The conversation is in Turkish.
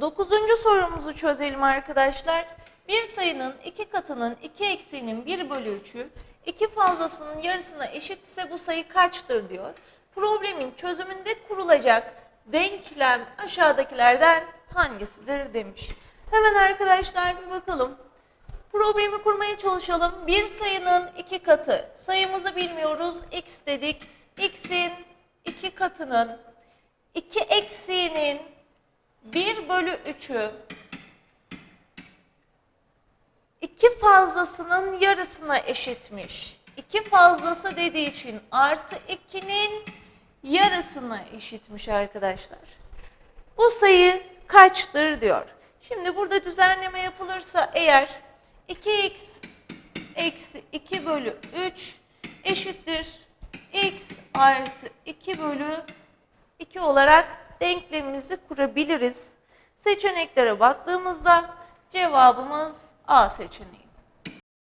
Dokuzuncu sorumuzu çözelim arkadaşlar. Bir sayının iki katının iki eksiğinin 1 bölü 3'ü iki fazlasının yarısına eşitse bu sayı kaçtır diyor. Problemin çözümünde kurulacak denklem aşağıdakilerden hangisidir demiş. Hemen arkadaşlar bir bakalım. Problemi kurmaya çalışalım. Bir sayının iki katı. Sayımızı bilmiyoruz. X dedik. X'in iki katının iki eksiğinin 1 bölü 3'ü iki fazlasının yarısına eşitmiş. İki fazlası dediği için artı 2'nin yarısına eşitmiş arkadaşlar. Bu sayı kaçtır diyor. Şimdi burada düzenleme yapılırsa eğer 2x eksi 2 bölü 3 eşittir x artı 2 bölü 2 olarak denklemimizi kurabiliriz. Seçeneklere baktığımızda cevabımız A seçeneği.